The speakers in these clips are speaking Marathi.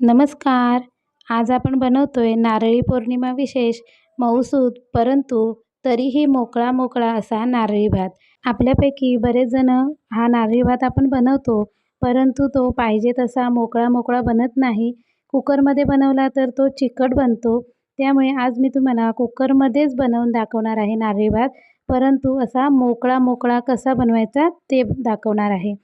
नमस्कार. आज आपण बनवतो आहे नारळी पौर्णिमा विशेष मऊसूद परंतु तरीही मोकळा मोकळा असा नारळी भात. आपल्यापैकी बरेच जण हा नारळी भात आपण बनवतो परंतु तो पाहिजे तसा मोकळा मोकळा बनत नाही. कुकरमध्ये बनवला तर तो चिकट बनतो. त्यामुळे आज मी तुम्हाला कुकरमध्येच बनवून दाखवणार आहे नारळी भात परंतु असा मोकळा मोकळा कसा बनवायचा ते दाखवणार आहे.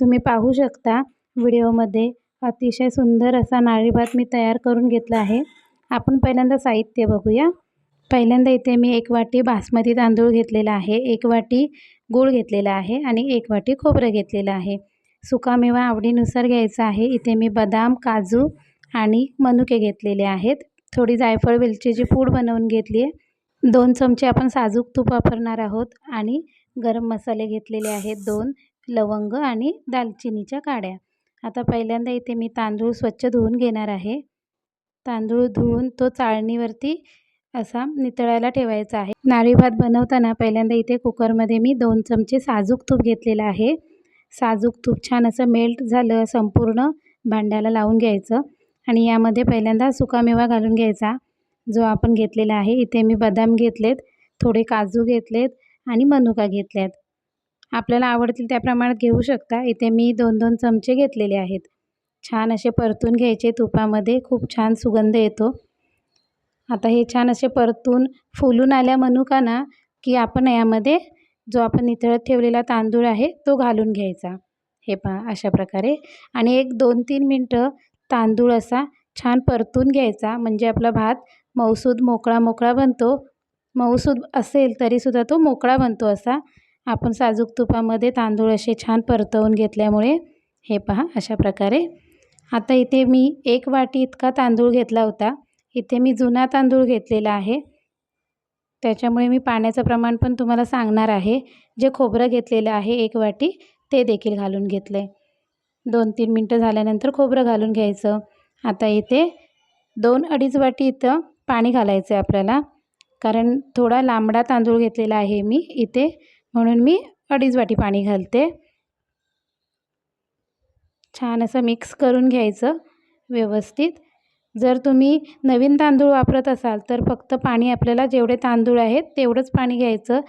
तुम्ही पाहू शकता व्हिडिओमध्ये. अतिशय सुंदर असा नारळी भात मी तयार करून घेतला आहे. आपण पहिल्यांदा साहित्य बघूया. पहिल्यांदा इथे मी एक वाटी बासमती तांदूळ घेतलेला आहे. एक वाटी गूळ घेतलेला आहे आणि एक वाटी खोबरं घेतलेलं आहे. सुकामेवा आवडीनुसार घ्यायचा आहे. इथे मी बदाम काजू आणि मनुके घेतलेले आहेत. थोडी जायफळ वेलचीची पूड बनवून घेतली आहे. दोन चमचे आपण साजूक तूप वापरणार आहोत आणि गरम मसाले घेतलेले आहेत. दोन लवंग आणि दालचिनीच्या काड्या. आता पहिल्यांदा इथे मी तांदूळ स्वच्छ धुवून घेणार आहे. तांदूळ धुवून तो चाळणीवरती असा नितळायला ठेवायचा आहे. नारळी भात बनवताना पहिल्यांदा इथे कुकरमध्ये मी दोन चमचे साजूक तूप घेतलेलं आहे. साजूक तूप छान असं मेल्ट झालं संपूर्ण भांड्याला लावून घ्यायचं आणि यामध्ये पहिल्यांदा सुकामेवा घालून घ्यायचा. जो आपण घेतलेला आहे इथे मी बदाम घेतलेत थोडे काजू घेतलेत आणि मनुका घेतल्यात. आपल्याला आवडतील त्या प्रमाणात घेऊ शकता. इथे मी दोन दोन चमचे घेतलेले आहेत. छान असे परतून घ्यायचे. तुपामध्ये खूप छान सुगंध येतो. आता हे छान असे परतून फुलून आल्या मनुका ना की आपण यामध्ये जो आपण नितळत ठेवलेला तांदूळ आहे तो घालून घ्यायचा. हे पहा अशा प्रकारे. आणि एक दोन तीन मिनटं तांदूळ असा छान परतून घ्यायचा. म्हणजे आपला भात मऊसूद मोकळा मोकळा बनतो. मऊसूद असेल तरीसुद्धा तो मोकळा बनतो असा. आपण साजूक तुपामध्ये तांदूळ असे छान परतवून घेतल्यामुळे हे पहा अशा प्रकारे. आता इथे मी एक वाटी इतका तांदूळ घेतला होता. इथे मी जुना तांदूळ घेतलेला आहे. त्याच्यामुळे मी पाण्याचं प्रमाण पण तुम्हाला सांगणार आहे. जे खोबरं घेतलेलं आहे एक वाटी ते देखील घालून घेतलं आहे दोन तीन मिनटं झाल्यानंतर खोबरं घालून घ्यायचं. आता इथे दोन अडीच वाटी इथं पाणी घालायचं आहे आपल्याला. कारण थोडा लांबडा तांदूळ घेतलेला आहे मी. इथे म्हणून मी अडीच वाटी पाणी घालते. छान असं मिक्स करून घ्यायचं व्यवस्थित. जर तुम्ही नवीन तांदूळ वापरत असाल तर फक्त पाणी आपल्याला जेवढे तांदूळ आहेत तेवढंच पाणी घ्यायचं.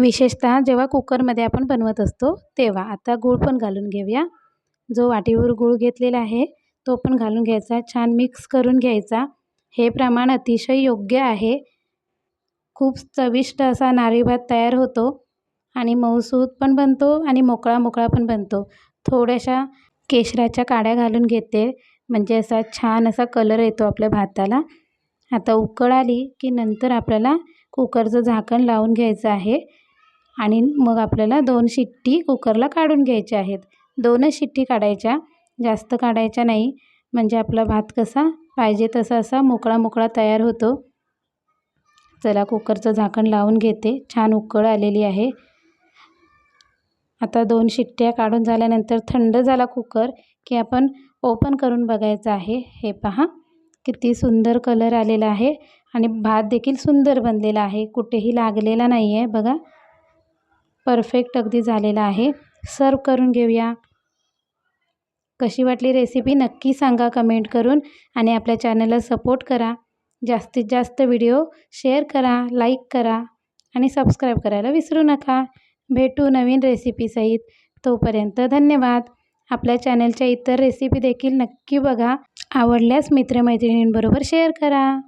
विशेषतः जेव्हा कुकरमध्ये आपण बनवत असतो तेव्हा. आता गूळ पण घालून घेऊया. जो वाटीवर गूळ घेतलेला आहे तो पण घालून घ्यायचा. छान मिक्स करून घ्यायचा. हे प्रमाण अतिशय योग्य आहे. खूप चविष्ट असा नारळी भात तयार होतो. आणि मऊसूद पण बनतो आणि मोकळा मोकळा पण बनतो. थोड्याशा केशराच्या काड्या घालून घेते. म्हणजे असा छान असा कलर येतो आपल्या भाताला. आता उकळ आली की नंतर आपल्याला कुकरचं झाकण लावून घ्यायचं आहे. आणि मग आपल्याला दोन शिट्टी कुकरला काढून घ्यायच्या आहेत. दोनच शिट्टी काढायच्या. जास्त काढायच्या नाही. म्हणजे आपला भात कसा पाहिजे तसा असा मोकळा मोकळा तयार होतो. चला कुकरचं झाकण लावून घेते. छान उकळ आलेली आहे. आता दोन शिट्ट्या काढून झाल्यानंतर थंड झाला कुकर की आपण ओपन करून बघायचं आहे. हे पहा किती सुंदर कलर आलेला आहे आणि भात देखील सुंदर बनलेला आहे. कुठेही लागलेला नाही आहे बघा. परफेक्ट अगदी झालेला आहे. सर्व करून घेऊया. कशी वाटली रेसिपी नक्की सांगा कमेंट करून आणि आपल्या चॅनलला सपोर्ट करा. जास्तीत जास्त व्हिडिओ शेअर करा लाईक करा आणि सबस्क्राईब करायला विसरू नका. भेटू नवीन रेसिपीसहित तोपर्यंत धन्यवाद. आपल्या चॅनलच्या इतर रेसिपी देखील नक्की बघा. आवडल्यास मित्रमैत्रिणींबरोबर शेअर करा.